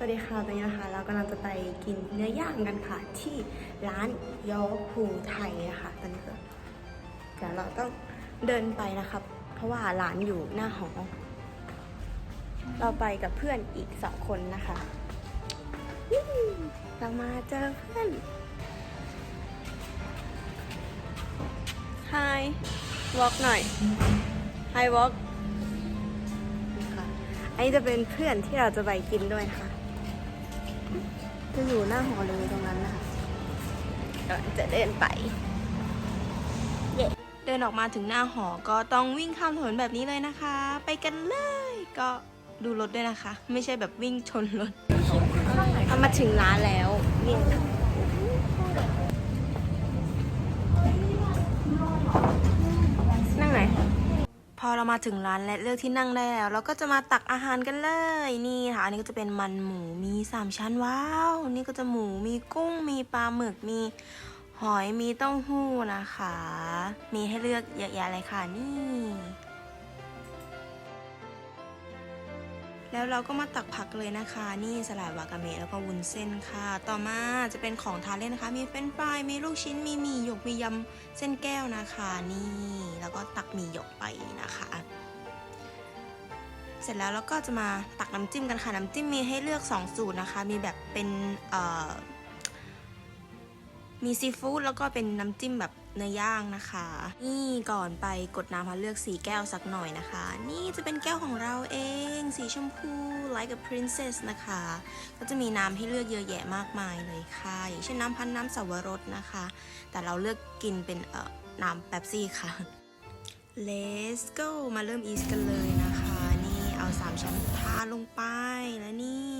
สวัสดีค่ะตอนนี้นะคะเรากำลังจะไปกินเนื้อย่างกันค่ะ ที่ร้านยอภูไทยอะค่ะตอนนี้ก็เดี๋ยวเราต้องเดินไปนะครับ เพราะว่าร้านอยู่หน้าหอ เราไปกับเพื่อนอีกสองคนนะคะเรามาเจอเพื่อน Hi walk หน่อย Hi walk ค่ะอันนี้จะเป็นเพื่อนที่เราจะไปกินด้วยนะคะ จะอยู่หน้าหอเลยตรงนั้นนะคะก็จะเดินไปเย้เดินออกมาถึงหน้าหอก็ต้องวิ่งข้ามถนนแบบนี้เลยนะคะ ไปกันเลยก็ดูรถด้วยนะคะ ไม่ใช่แบบวิ่งชนรถเอามาถึงร้านแล้วนี่นั่งไหน อเรามาถึงร้านและเลือกที่นั่งได้แล้ว เราก็จะมาตักอาหารกันเลย นี่ค่ะ อันนี้ก็จะเป็นมันหมูมีสามชั้นว้าว นี่ก็จะหมูมีกุ้งมีปลาหมึกมีหอยมีเต้าหู้นะคะ มีให้เลือกเยอะแยะเลยค่ะนี่ แล้วเราก็มาตักผักเลยนะคะ นี่สลัดวากาเมะแล้วก็วุ้นเส้นค่ะ ต่อมาจะเป็นของทานเล่นนะคะ มีเฟรนฟรายมีลูกชิ้นมีหมี่หยกมียำเส้นแก้วนะคะ นี่แล้วก็ตักหมี่หยกไปนะคะ เสร็จแล้วเราก็จะมาตักน้ำจิ้มกันค่ะ น้ำจิ้มมีให้เลือก 2 สูตรนะคะ มีแบบเป็นมีซีฟู้ดแล้วก็เป็นน้ำจิ้มแบบ เนื้อย่างนะคะ นี่ก่อนไปกดน้ำมาเลือกสีแก้วสักหน่อยนะคะ นี่จะเป็นแก้วของเราเอง สีชมพู like a princess นะคะ ก็จะมีน้ำให้เลือกเยอะแยะมากมายเลยค่ะ อย่างเช่นน้ำพันน้ำสวรสนะคะ แต่เราเลือกกินเป็นเอ่อน้ำเป๊ปซี่ค่ะ Let's go มาเริ่มอีสกันเลยนะคะ นี่เอา3ชั้นทาลงไปแล้วนี่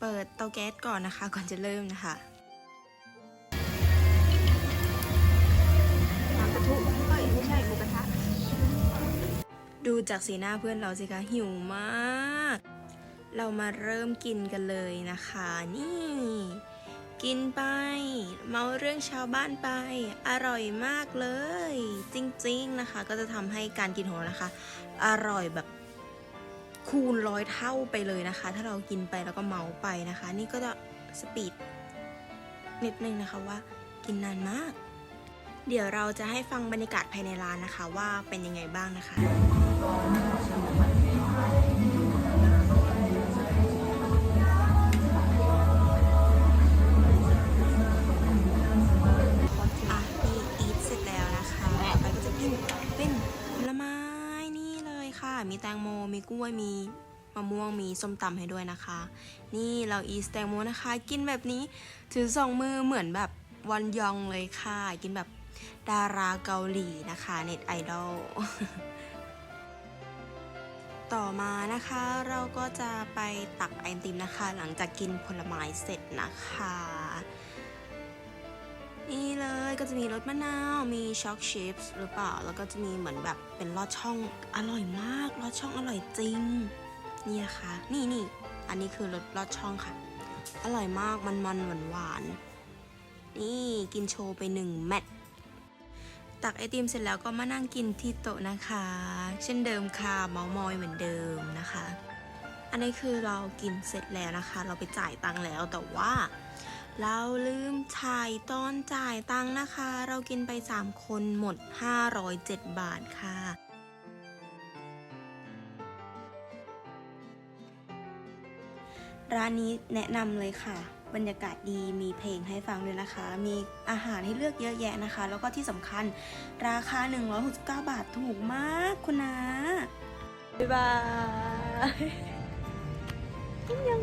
เปิดเตาแก๊สก่อนนะคะ ก่อนจะเริ่มนะคะ ดูจากสีหน้าเพื่อนเราสิคะหิวมาก เรามาเริ่มกินกันเลยนะคะ นี่ กินไป เมาเรื่องชาวบ้านไป อร่อยมากเลย จริงๆนะคะ ก็จะทำให้การกินของเรานะคะ อร่อยแบบคูณร้อยเท่าไปเลยนะคะ ถ้าเรากินไปแล้วก็เมาไปนะคะ นี่ก็จะสปีดนิดนึงนะคะว่ากินนานมาก เดี๋ยวเราจะให้ฟังบรรยากาศภายในร้านนะคะ ว่าเป็นยังไงบ้างนะคะ อะมีอีทเสร็จแล้วนะคะต่อไปก็จะกินเป็นผลไม้นี่เลยค่ะมีแตงโม มีกล้วย มีมะม่วง มีส้มตำให้ด้วยนะคะ นี่เราอีสแตงโมนะคะ กินแบบนี้ถือสองมือเหมือนแบบวันยองเลยค่ะ กินแบบดาราเกาหลีนะคะ เน็ตไอดอล ต่อมานะคะเราก็จะไปตักไอติมนะคะ หลังจากกินผลไม้เสร็จนะคะ นี่เลยก็จะมีรสมะนาวมีช็อกชิพส์หรือเปล่า แล้วก็จะมีเหมือนแบบเป็นลอดช่องอร่อยมากลอดช่องอร่อยจริง นี่นะคะ นี่นี่อันนี้คือรสลอดช่องค่ะ อร่อยมากมันมันหวานหวานๆนี่กินโชว์ไปหนึ่งแมต ตักไอติมเสร็จแล้วก็มานั่งกินที่โต๊ะนะคะ เช่นเดิมค่ะเมามอยเหมือนเดิมนะคะ อันนี้คือเรากินเสร็จแล้วนะคะ เราไปจ่ายตังค์แล้วแต่ว่า เราลืมถ่ายตอนจ่ายตังค์นะคะ เรากินไป 3 คนหมด 507 บาทค่ะร้านนี้แนะนำเลยค่ะ บรรยากาศดีมีเพลงให้ฟังด้วยนะคะ มีอาหารให้เลือกเยอะแยะนะคะ แล้วก็ที่สำคัญราคา 169 บาทถูกมากคุณนะ บ๊ายบายยัง